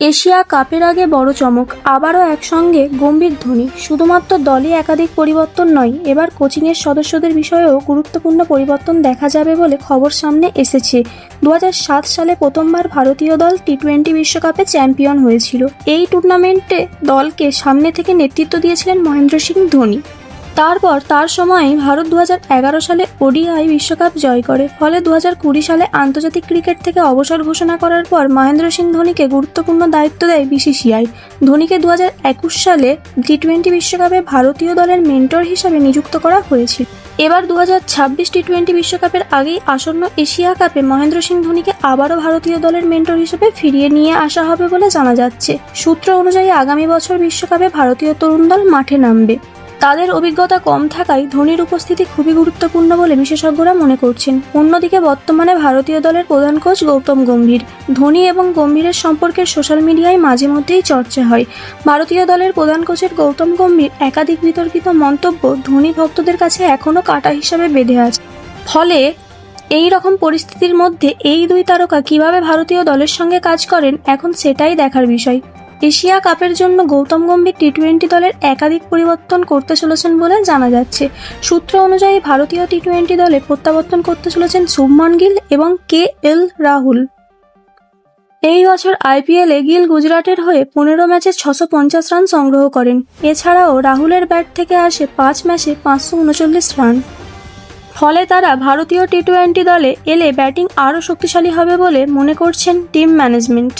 Asia কাপের আগে বড় চমক, আবারও একসঙ্গে গম্ভীর ধ্বনি। শুধুমাত্র দলে একাধিক পরিবর্তন নয়, এবার কোচিংয়ের সদস্যদের বিষয়েও গুরুত্বপূর্ণ পরিবর্তন দেখা যাবে বলে খবর সামনে এসেছে। দু হাজার সাত সালে প্রথমবার ভারতীয় দল টি টোয়েন্টি বিশ্বকাপে চ্যাম্পিয়ন হয়েছিল। এই টুর্নামেন্টে দলকে সামনে থেকে নেতৃত্ব দিয়েছিলেন মহেন্দ্র সিং ধোনি। তারপর তার সময়েই ভারত দু হাজার এগারো সালে ওডিআই বিশ্বকাপ জয় করে। ফলে দু সালে আন্তর্জাতিক ক্রিকেট থেকে অবসর ঘোষণা করার পর মহেন্দ্র সিং ধোনিকে গুরুত্বপূর্ণ দায়িত্ব দেয় বিসিসিআই। ধোনিকে দু সালে টি টোয়েন্টি বিশ্বকাপে ভারতীয় দলের মেন্টর হিসাবে নিযুক্ত করা হয়েছিল এবার দু হাজার ছাব্বিশ টি টোয়েন্টি বিশ্বকাপের আগেই আসন্ন এশিয়া কাপে মহেন্দ্র সিং ধোনিকে আবারও ভারতীয় দলের মেন্টর হিসেবে ফিরিয়ে নিয়ে আসা হবে বলে জানা যাচ্ছে। সূত্র অনুযায়ী আগামী বছর বিশ্বকাপে ভারতীয় তরুণ দল মাঠে নামবে। তাদের অভিজ্ঞতা কম থাকায় ধোনির উপস্থিতি খুবই গুরুত্বপূর্ণ বলে বিশেষজ্ঞরা মনে করছেন। অন্যদিকে বর্তমানে ভারতীয় দলের প্রধান কোচ গৌতম গম্ভীর। ধোনি এবং গম্ভীরের সম্পর্কে সোশ্যাল মিডিয়ায় মাঝে মধ্যেই চর্চা হয়। ভারতীয় দলের প্রধান কোচের গৌতম গম্ভীর একাধিক বিতর্কিত মন্তব্য ধোনি ভক্তদের কাছে এখনও কাটা হিসাবে বেঁধে আছে। ফলে এই রকম পরিস্থিতির মধ্যে এই দুই তারকা কীভাবে ভারতীয় দলের সঙ্গে কাজ করেন, এখন সেটাই দেখার বিষয়। এশিয়া কাপের জন্য গৌতম গম্ভীর টি টোয়েন্টি দলের একাধিক পরিবর্তন করতে চলেছেন বলে জানা যাচ্ছে। সূত্র অনুযায়ী ভারতীয় টি টোয়েন্টি দলে প্রত্যাবর্তন করতে চলেছেন শুভমন গিল এবং কে এল রাহুল। এই বছর আইপিএলে গিল গুজরাটের হয়ে পনেরো ম্যাচে ছশো পঞ্চাশ রান সংগ্রহ করেন। এছাড়াও রাহুলের ব্যাট থেকে আসে পাঁচ ম্যাচে পাঁচশো উনচল্লিশ রান। ফলে তারা ভারতীয় টি টোয়েন্টি দলে এলে ব্যাটিং আরও শক্তিশালী হবে বলে মনে করছেন টিম ম্যানেজমেন্ট।